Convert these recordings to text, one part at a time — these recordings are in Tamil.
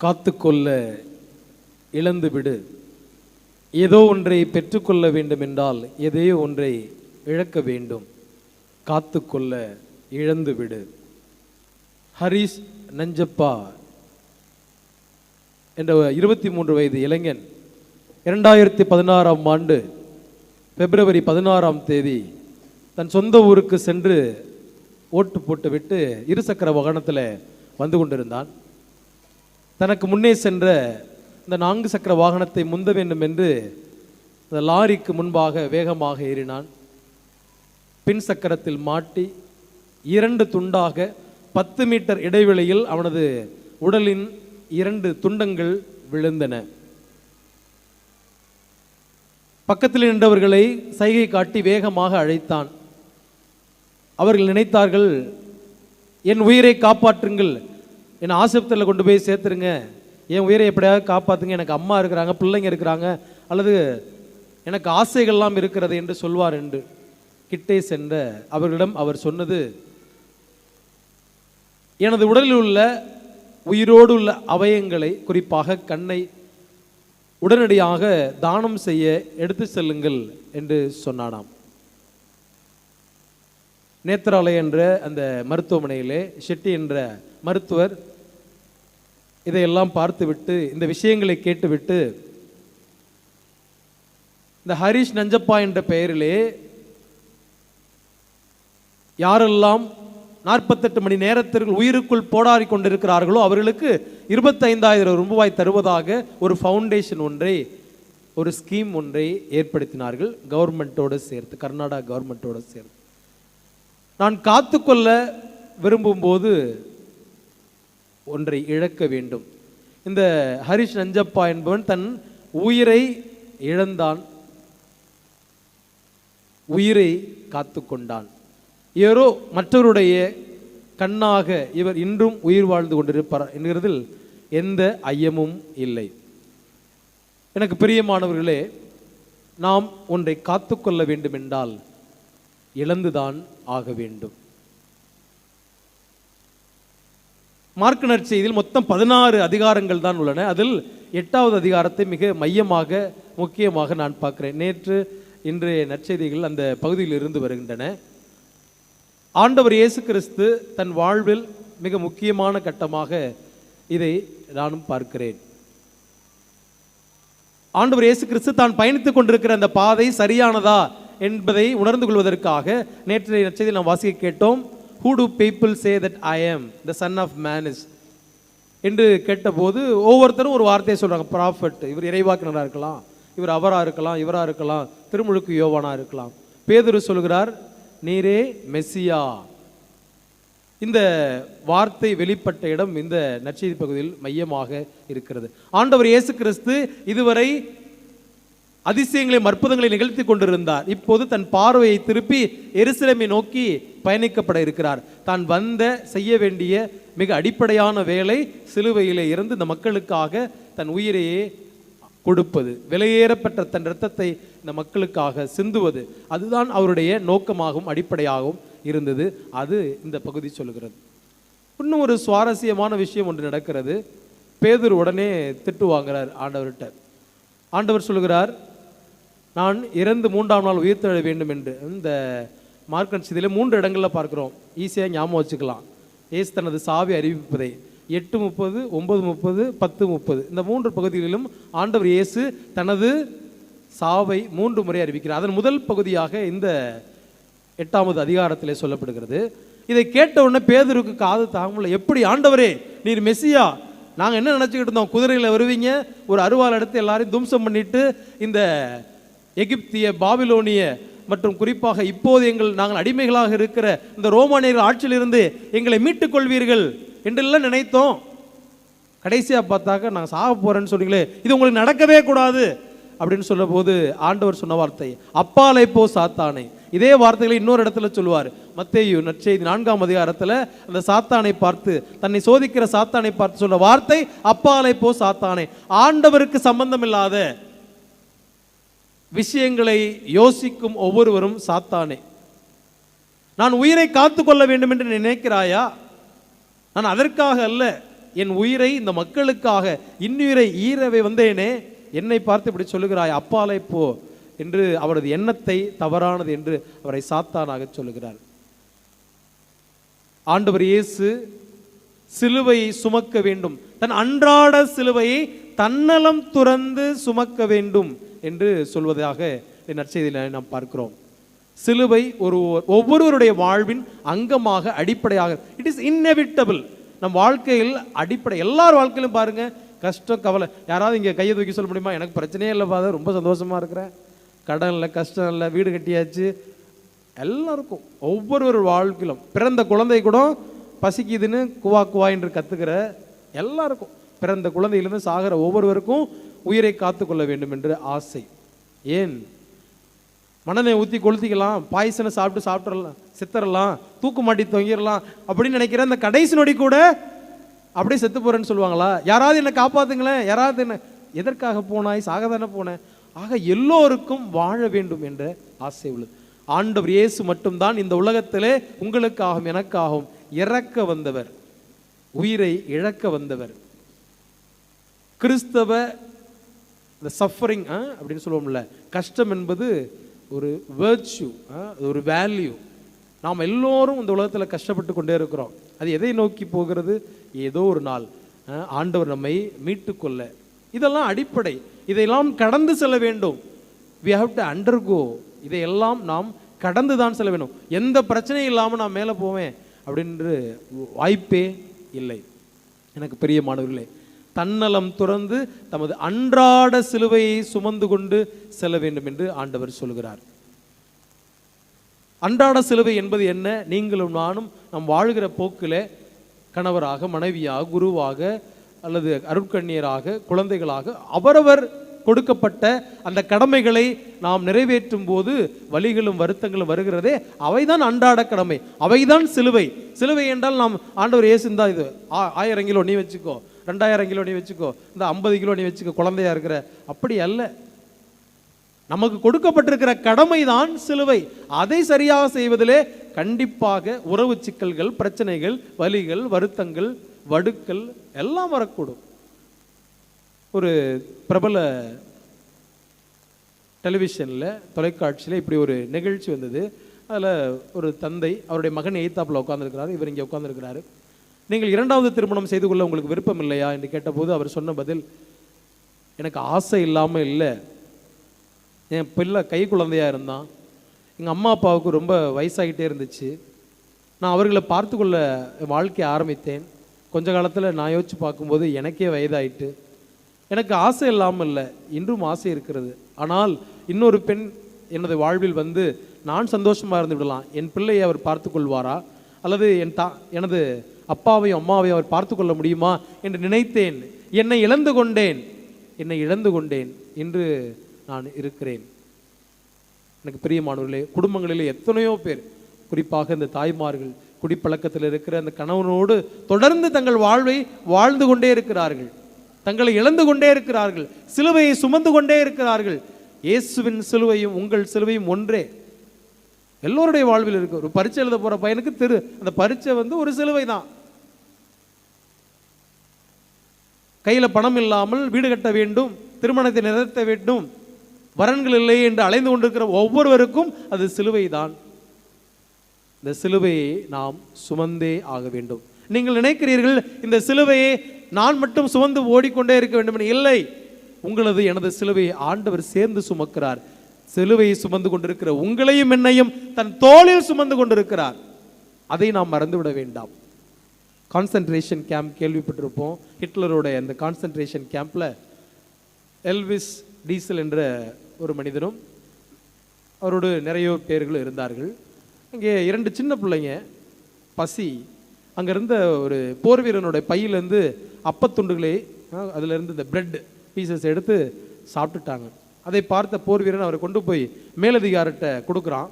காத்துக்கொள்ள இழந்து விடு ஏதோ ஒன்றை பெற்றுக்கொள்ள வேண்டும் என்றால் எதையோ ஒன்றை இழக்க வேண்டும். காத்துக்கொள்ள இழந்து விடு ஹரிஸ் நஞ்சப்பா என்ற இருபத்தி மூன்று வயது இளைஞன் இரண்டாயிரத்தி பதினாறாம் ஆண்டு பிப்ரவரி பதினாறாம் தேதி தன் சொந்த ஊருக்கு சென்று ஓட்டு போட்டுவிட்டு இருசக்கர வாகனத்தில் வந்து கொண்டிருந்தான். தனக்கு முன்னே சென்ற இந்த நான்கு சக்கர வாகனத்தை முந்த வேண்டும் என்று அந்த லாரிக்கு முன்பாக வேகமாக ஏறினான். பின் சக்கரத்தில் மாட்டி இரண்டு துண்டாக பத்து மீட்டர் இடைவெளியில் அவனது உடலின் இரண்டு துண்டங்கள் விழுந்தன. பக்கத்தில் நின்றவர்களை சைகை காட்டி வேகமாக அழைத்தான். அவர்கள் நினைத்தார்கள் என் உயிரை காப்பாற்றுங்கள் என்னை ஆஸ்பத்திரியில் கொண்டு போய் சேர்த்துருங்க. என் உயிரை எப்படியாவது காப்பாற்றுங்க எனக்கு அம்மா இருக்கிறாங்க பிள்ளைங்க இருக்கிறாங்க அல்லது எனக்கு ஆசைகள்லாம் இருக்கிறது என்று சொல்வார் என்று கிட்டே சென்ற அவர்களிடம் அவர் சொன்னது எனது உடலில் உள்ள உயிரோடு உள்ள அவயங்களை குறிப்பாக கண்ணை உடனடியாக தானம் செய்ய எடுத்து செல்லுங்கள் என்று சொன்னானாம். நேத்ராலய என்ற அந்த மருத்துவமனையிலே ஷெட்டி என்ற மருத்துவர் இதையெல்லாம் பார்த்துவிட்டு இந்த விஷயங்களை கேட்டுவிட்டு இந்த ஹரிஷ் நஞ்சப்பா என்ற பெயரிலே யாரெல்லாம் நாற்பத்தெட்டு மணி நேரத்திற்குள் உயிருக்குள் போராடி கொண்டிருக்கிறார்களோ அவர்களுக்கு இருபத்தைந்தாயிரம் ரூபாய் தருவதாக ஒரு ஃபவுண்டேஷன் ஒன்றை ஒரு ஸ்கீம் ஒன்றை ஏற்படுத்தினார்கள் கவர்மெண்ட்டோடு சேர்த்து கர்நாடகா கவர்மெண்ட்டோடு சேர்த்து. நான் காத்துக்கொள்ள விரும்பும்போது ஒன்றை இழக்க வேண்டும். இந்த ஹரிஷ் நஞ்சப்பா என்பவன் தன் உயிரை இழந்தான். உயிரை காத்துக்கொண்டான் ஏரோ மற்றவருடைய கண்ணாக இவர் இன்றும் உயிர் வாழ்ந்து கொண்டிருப்பார் என்கிறதில் எந்த ஐயமும் இல்லை. எனக்கு பிரியமானவர்களே நாம் ஒன்றை காத்துக்கொள்ள வேண்டுமென்றால் இழந்துதான் ஆக வேண்டும். மார்க் நற்செய்தியில் மொத்தம் பதினாறு அதிகாரங்கள் தான் உள்ளன. அதில் எட்டாவது அதிகாரத்தை மிக மையமாக முக்கியமாக நான் பார்க்கிறேன். நேற்று இன்றைய நற்செய்திகள் அந்த பகுதியில் இருந்து வருகின்றன. ஆண்டவர் இயேசு கிறிஸ்து தன் வாழ்வில் மிக முக்கியமான கட்டமாக இதை நானும் பார்க்கிறேன். ஆண்டவர் இயேசு கிறிஸ்து தான் பயணித்துக் கொண்டிருக்கிற அந்த பாதை சரியானதா என்பதை உணர்ந்து கொள்வதற்காக நேற்றைய நற்செய்தியில் நாம் வாசிக்க கேட்டோம். Who do people say that I am the son of man is என்று கேட்டபோது ஒவ்வொருத்தரும் ஒரு வார்த்தையை சொல்கிறாங்க ப்ராஃபட் இவர் இறைவாக்கினராக இருக்கலாம். இவர் அவராக இருக்கலாம் இவராக இருக்கலாம். திருமுழுக்கு யோவானா இருக்கலாம். பேதுரு சொல்கிறார் நீரே மெஸ்ஸியா இந்த வார்த்தை வெளிப்பட்ட இடம் இந்த நற்செய்தி பகுதியில் மையமாக இருக்கிறது. ஆண்டவர் இயேசு கிறிஸ்து இதுவரை அதிசயங்களையும் அற்புதங்களை நிகழ்த்தி கொண்டிருந்தார். இப்போது தன் பார்வையை திருப்பி எருசலேமை நோக்கி பயணிக்கப்பட இருக்கிறார். தான் வந்த செய்ய வேண்டிய மிக அடிப்படையான வேலை சிலுவையிலே இருந்து இந்த மக்களுக்காக தன் உயிரையே கொடுப்பது. விலையேறப்பட்ட தன் இரத்தத்தை இந்த மக்களுக்காக சிந்துவது. அதுதான் அவருடைய நோக்கமாகவும் அடிப்படையாகவும் இருந்தது. அது இந்த பகுதி சொல்லுகிறது இன்னும் ஒரு சுவாரஸ்யமான விஷயம் ஒன்று நடக்கிறது. பேதர் உடனே திட்டு வாங்குறார் ஆண்டவர்கிட்ட. ஆண்டவர் சொல்கிறார் நான் இறந்து மூன்றாம் நாள் உயிர்த்தெழ வேண்டும் என்று இந்த மார்க்கன் இதில் மூன்று இடங்களில் பார்க்குறோம். ஈஸியாக ஞாபகம் வச்சுக்கலாம். ஏசு தனது சாவி அறிவிப்பதை. எட்டு முப்பது ஒன்பது முப்பது பத்து முப்பது. இந்த மூன்று பகுதிகளிலும் ஆண்டவர் இயேசு தனது சாவை மூன்று முறை அறிவிக்கிறார். அதன் முதல் பகுதியாக இந்த எட்டாவது அதிகாரத்திலே சொல்லப்படுகிறது. இதை கேட்ட உடனே பேதருக்கு காது தாங்கல எப்படி ஆண்டவரே நீர் மெஸ்ஸியா நாங்கள் என்ன நினச்சிக்கிட்டு இருந்தோம்? குதிரையில் வருவீங்க. ஒரு அருவாள் எடுத்து எல்லாரையும் தும்சம் பண்ணிட்டு இந்த எகிப்திய பாபிலோனிய மற்றும் குறிப்பாக இப்போது எங்கள் நாங்கள் அடிமைகளாக இருக்கிற இந்த ரோமானியர்கள் ஆட்சியிலிருந்து எங்களை மீட்டுக் கொள்வீர்கள் என்றெல்லாம் நினைத்தோம். கடைசியாக பார்த்தாக்க நாங்கள் சாக போகிறேன்னு சொன்னீங்களே இது உங்களுக்கு நடக்கவே கூடாது அப்படின்னு சொல்ல போது ஆண்டவர் சொன்ன வார்த்தை அப்பாலை போ சாத்தானே. இதே வார்த்தைகளை இன்னொரு இடத்துல சொல்லுவார். மத்தேயு நற்செய்தி நான்காம் அதிகாரத்தில் அந்த சாத்தானை பார்த்து தன்னை சோதிக்கிற சாத்தானை பார்த்து சொன்ன வார்த்தை அப்பாலை போ சாத்தானே. ஆண்டவருக்கு சம்பந்தம் இல்லாத விஷயங்களை யோசிக்கும் ஒவ்வொருவரும் சாத்தானே. நான் உயிரை காத்துக்கொள்ள வேண்டும் என்று நினைக்கிறாயா? நான் அதற்காக அல்ல என் உயிரை இந்த மக்களுக்காக இன்னுயிரை ஈரவை வந்தேனே என்னை பார்த்து இப்படி சொல்லுகிறாய் அப்பாலை போ என்று அவரது எண்ணத்தை தவறானது என்று அவரை சாத்தானாக சொல்லுகிறார். ஆண்டவர் இயேசு சிலுவையை சுமக்க வேண்டும். தன் அன்றாட சிலுவையை தன்னலம் துறந்து சுமக்க வேண்டும். என்று சொல்வதாக இந்த நற்செய்தியில் நாம் பார்க்கிறோம். சிலுவை ஒரு ஒவ்வொருவருடைய வாழ்வின் அங்கமாக அடிப்படையாக இட் இஸ் இன்னெவிட்டபிள் நம் வாழ்க்கையில் அடிப்படை எல்லார் வாழ்க்கையிலும் பாருங்க கஷ்டம் கவலை. யாராவது இங்கே கையை தூக்கி சொல்ல முடியுமா? எனக்கு பிரச்சனையே இல்லை பாத ரொம்ப சந்தோஷமா இருக்கிறேன். கடன் இல்லை கஷ்டம் இல்லை வீடு கட்டியாச்சு. எல்லாருக்கும் ஒவ்வொரு வாழ்க்கையிலும் பிறந்த குழந்தை கூட பசிக்குதுன்னு குவா குவா என்று கற்றுக்கிற எல்லாருக்கும் பிறந்த குழந்தையிலேருந்து சாகிற ஒவ்வொருவருக்கும் உயிரை காத்துக்கொள்ள வேண்டும் என்று ஆசை. ஏன்? மனதை ஊற்றி கொளுத்திக்கலாம் பாய்சனை சாப்பிட்டு சாப்பிட்றலாம் சித்தரலாம் தூக்கு மாட்டி தொங்கிடலாம் அப்படின்னு நினைக்கிற அந்த கடைசி நொடி கூட அப்படியே செத்து போகிறேன்னு சொல்லுவாங்களா? யாராவது என்னை காப்பாத்துங்களேன் யாராவது என்ன? எதற்காக போனாய்? சாக தானே போனேன். ஆக எல்லோருக்கும் வாழ வேண்டும் என்ற ஆசை உள்ளது. ஆண்டவர் இயேசு மட்டும்தான் இந்த உலகத்திலே உங்களுக்காகவும் எனக்காகவும் இறக்க வந்தவர். உயிரை இழக்க வந்தவர். கிறிஸ்தவ இந்த சஃபரிங் அப்படின்னு சொல்லுவோம்ல. கஷ்டம் என்பது ஒரு வேர்ச்சு ஒரு வேல்யூ நாம் எல்லோரும் இந்த உலகத்தில் கஷ்டப்பட்டு கொண்டே இருக்கிறோம். அது எதை நோக்கி போகிறது? ஏதோ ஒரு நாள் ஆண்டவர் நம்மை மீட்டுக்கொள்ள இதெல்லாம் அடிப்படை. இதையெல்லாம் கடந்து செல்ல வேண்டும். வி have டு அண்டர்கோ இதையெல்லாம் நாம் கடந்து தான் செல்ல வேண்டும். எந்த பிரச்சனையும் இல்லாமல் நான் மேலே போவேன் அப்படின்ற வாய்ப்பே இல்லை. எனக்கு பெரிய மாணவர்களே தன்னலம் துறந்து தமது அன்றாட சிலுவையை சுமந்து கொண்டு செல்ல வேண்டும் என்று ஆண்டவர் சொல்கிறார். அன்றாட சிலுவை என்பது என்ன? நீங்களும் நானும் நாம் வாழ்கிற போக்கில் கணவராக மனைவியாக குருவாக அல்லது அருட்கண்ணியராக குழந்தைகளாக அவரவர் கொடுக்கப்பட்ட அந்த கடமைகளை நாம் நிறைவேற்றும் போது வழிகளும் வருத்தங்களும் வருகிறதே அவைதான் அன்றாட கடமை. அவைதான் சிலுவை. சிலுவை என்றால் நாம் ஆண்டவர் ஏசுந்தா இது ஆ- நீ வச்சுக்கோ. ரெண்டாயிரம் கிலோ நீ வச்சுக்கோ இந்த ஐம்பது கிலோ நீ வச்சுக்கோ குழந்தையா இருக்கிற. அப்படி அல்ல. நமக்கு கொடுக்கப்பட்டிருக்கிற கடமை தான் சிலுவை. அதை சரியாக செய்வதிலே கண்டிப்பாக உறவு சிக்கல்கள் பிரச்சனைகள் வலிகள் வருத்தங்கள் வடுக்கள் எல்லாம் வரக்கூடும். ஒரு பிரபல டெலிவிஷனில் தொலைக்காட்சியில் இப்படி ஒரு நிகழ்ச்சி வந்தது. அதில் ஒரு தந்தை அவருடைய மகன் எய்த்தாப்பில் உட்காந்துருக்கிறாரு இவர் இங்கே உட்காந்துருக்கிறாரு நீங்கள் இரண்டாவது திருமணம் செய்து கொள்ள உங்களுக்கு விருப்பம் இல்லையா என்று கேட்டபோது அவர் சொன்ன பதில் எனக்கு ஆசை இல்லாமல் இல்லை. என் பிள்ளை கை குழந்தையா இருந்தான் எங்கள் அம்மா அப்பாவுக்கு ரொம்ப வயசாகிட்டே இருந்துச்சு. நான் அவர்களை பார்த்து கொள்ள என் வாழ்க்கையை ஆரம்பித்தேன். கொஞ்ச காலத்தில் நான் யோசிச்சு பார்க்கும்போது எனக்கே வயதாயிட்டு எனக்கு ஆசை இல்லாமல் இல்லை. இன்றும் ஆசை இருக்கிறது. ஆனால் இன்னொரு பெண் எனது வாழ்வில் வந்து நான் சந்தோஷமாக இருந்து விடலாம். என் பிள்ளையை அவர் பார்த்து கொள்வாரா? அல்லது என் தா எனது அப்பாவையும் அம்மாவையும் அவர் பார்த்து கொள்ள முடியுமா என்று நினைத்தேன். என்னை இழந்து கொண்டேன். என்னை இழந்து கொண்டேன் என்று நான் இருக்கிறேன். எனக்கு பிரியமானவர்களே குடும்பங்களிலே எத்தனையோ பேர் குறிப்பாக இந்த தாய்மார்கள் குடிப்பழக்கத்தில் இருக்கிற அந்த கணவனோடு தொடர்ந்து தங்கள் வாழ்வை வாழ்ந்து கொண்டே இருக்கிறார்கள். தங்களை இழந்து கொண்டே இருக்கிறார்கள். சிலுவையை சுமந்து கொண்டே இருக்கிறார்கள். இயேசுவின் சிலுவையும் உங்கள் சிலுவையும் ஒன்றே. எல்லோருடைய வாழ்வில் இருக்கு. ஒரு பரீட்சை எழுத போற பையனுக்கு திரு. அந்த பரீட்சை வந்து ஒரு சிலுவை தான். கையில பணம் இல்லாமல் வீடு கட்ட வேண்டும் திருமணத்தை நிறுத்த வேண்டும் வரன்கள் இல்லை என்று அலைந்து கொண்டிருக்கிற ஒவ்வொருவருக்கும் அது சிலுவை தான். இந்த சிலுவையை நாம் சுமந்தே ஆக வேண்டும். நீங்கள் நினைக்கிறீர்கள் இந்த சிலுவையை நான் மட்டும் சுமந்து ஓடிக்கொண்டே இருக்க வேண்டும் இல்லை. உங்களது எனது சிலுவையை ஆண்டவர் சேர்ந்து சுமக்கிறார். சிலுவையை சுமந்து கொண்டிருக்கிற உங்களையும் என்னையும் தன் தோளில் சுமந்து கொண்டிருக்கிறார். அதை நாம் மறந்துவிட வேண்டாம். கான்சன்ட்ரேஷன் கேம்ப் கேள்விப்பட்டிருப்போம். ஹிட்லரோட அந்த கான்சன்ட்ரேஷன் கேம்பில் எல்விஸ் டீசல் என்ற ஒரு மனிதனும் அவரோடு நிறைய பேர்களும் இருந்தார்கள். அங்கே இரண்டு சின்ன பிள்ளைங்க பசி. அங்கே இருந்த ஒரு போர் வீரனுடைய பையிலேருந்து அப்பத்துண்டுகளை அதிலிருந்து இந்த பிரெட் பீசஸ் எடுத்து சாப்பிட்டுட்டாங்க. அதை பார்த்த போர் வீரன் அவரை கொண்டு போய் மேலதிகாரிட்ட கொடுக்குறான்.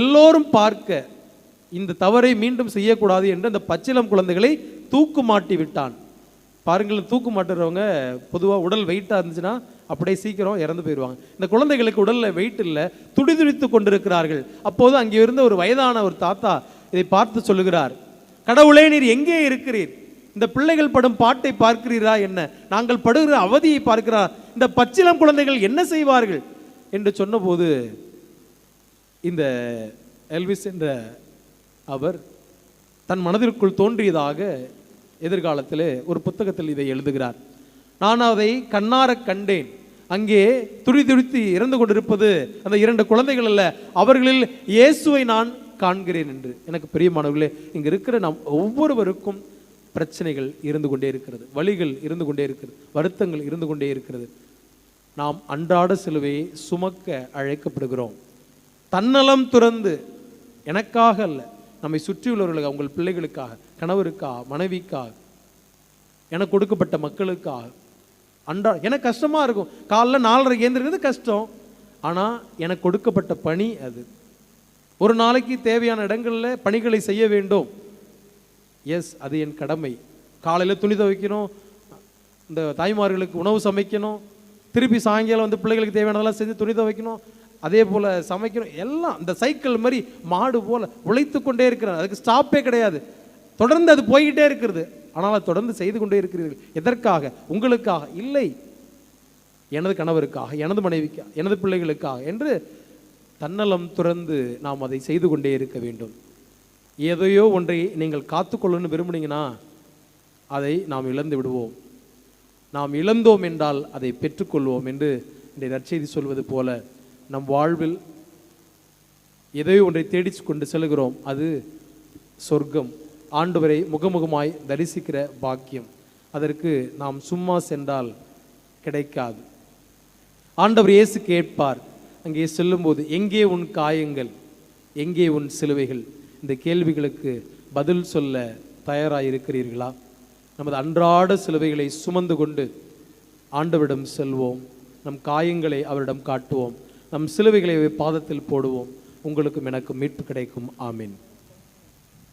எல்லோரும் பார்க்க இந்த தவறை மீண்டும் செய்யக்கூடாது என்று அந்த பச்சிளம் குழந்தைகளை தூக்கு மாட்டி விட்டான். பாருங்கள் தூக்கு மாட்டுறவங்க பொதுவாக உடல் வெயிட்டாக இருந்துச்சுன்னா அப்படியே சீக்கிரம் இறந்து போயிடுவாங்க. இந்த குழந்தைகளுக்கு உடலில் வெயிட் இல்லை துடிதுடித்து கொண்டிருக்கிறார்கள். அப்போது அங்கே இருந்த ஒரு வயதான ஒரு தாத்தா இதை பார்த்து சொல்லுகிறார் கடவுளே நீர் எங்கே இருக்கிறீர்? இந்த பிள்ளைகள் படும் பாட்டை பார்க்கிறீரா என்ன? நாங்கள் படுகிற அவதியை பார்க்கிறா இந்த பச்சிளம் குழந்தைகள் என்ன செய்வார்கள் என்று சொன்னபோது இந்த எல்விஸ் என்ற அவர் தன் மனதிற்குள் தோன்றியதாக எதிர்காலத்தில் ஒரு புத்தகத்தில் இதை எழுதுகிறார். நான் அதை கண்ணார கண்டேன். அங்கே துடி துடித்து இறந்து கொண்டிருப்பது அந்த இரண்டு குழந்தைகள் அல்ல அவர்களில் இயேசுவை நான் காண்கிறேன் என்று. எனக்கு பிரியமானவர்களே இங்கே இருக்கிற நம் ஒவ்வொருவருக்கும் பிரச்சனைகள் இருந்து கொண்டே இருக்கிறது வழிகள் இருந்து கொண்டே இருக்கிறது வருத்தங்கள் இருந்து கொண்டே இருக்கிறது. நாம் அன்றாட சிலுவையை சுமக்க அழைக்கப்படுகிறோம். தன்னலம் துறந்து எனக்காக அல்ல நம்மை சுற்றியுள்ளவர்களுக்காக உங்கள் பிள்ளைகளுக்காக கணவருக்காக மனைவிக்காக எனக்கு கொடுக்கப்பட்ட மக்களுக்காக. அன்றா எனக்கு கஷ்டமாக இருக்கும். காலைல நாலரை ஏந்திருக்கிறது கஷ்டம். ஆனால் எனக்கு கொடுக்கப்பட்ட பணி அது. ஒரு நாளைக்கு தேவையான இடங்களில் பணிகளை செய்ய வேண்டும். எஸ் அது என் கடமை. காலையில் துணி துவைக்கணும். இந்த தாய்மார்களுக்கு உணவு சமைக்கணும். திருப்பி சாயங்காலம் வந்து பிள்ளைகளுக்கு தேவையானதெல்லாம் செஞ்சு துணி துவைக்கணும் அதே போல் சமைக்கணும் எல்லாம் இந்த சைக்கிள் மாதிரி மாடு போல் உழைத்து கொண்டே இருக்கிறார். அதுக்கு ஸ்டாப்பே கிடையாது. தொடர்ந்து அது போய்கிட்டே இருக்கிறது. ஆனால் அது தொடர்ந்து செய்து கொண்டே இருக்கிறீர்கள். எதற்காக? உங்களுக்காக. இல்லை. எனது கணவருக்காக எனது மனைவிக்காக எனது பிள்ளைகளுக்காக என்று தன்னலம் துறந்து நாம் அதை செய்து கொண்டே இருக்க வேண்டும். எதையோ ஒன்றை நீங்கள் காத்துக்கொள்ளணும்னு விரும்புனீங்கன்னா அதை நாம் இழந்து விடுவோம். நாம் இழந்தோம் என்றால் அதை பெற்றுக்கொள்வோம் என்று இந்த நற்செய்தி சொல்வது போல நம் வாழ்வில் எதையோ ஒன்றை தேடிச் கொண்டு செல்கிறோம். அது சொர்க்கம். ஆண்டவரை முகமுகமாய் தரிசிக்கிற பாக்கியம். அதற்கு நாம் சும்மா சென்றால் கிடைக்காது. ஆண்டவர் இயேசு கேட்பார். அங்கே செல்லும்போது எங்கே உன் காயங்கள்? எங்கே உன் சிலுவைகள்? இந்த கேள்விகளுக்கு பதில் சொல்ல தயாராக இருக்கிறீர்களா நமது அன்றாட சிலுவைகளை சுமந்து கொண்டு ஆண்டவரிடம் செல்வோம். நம் காயங்களை அவரிடம் காட்டுவோம். நம் சிலுவைகளை பாதத்தில் போடுவோம். உங்களுக்கும் எனக்கு மீட்பு கிடைக்கும். ஆமீன்.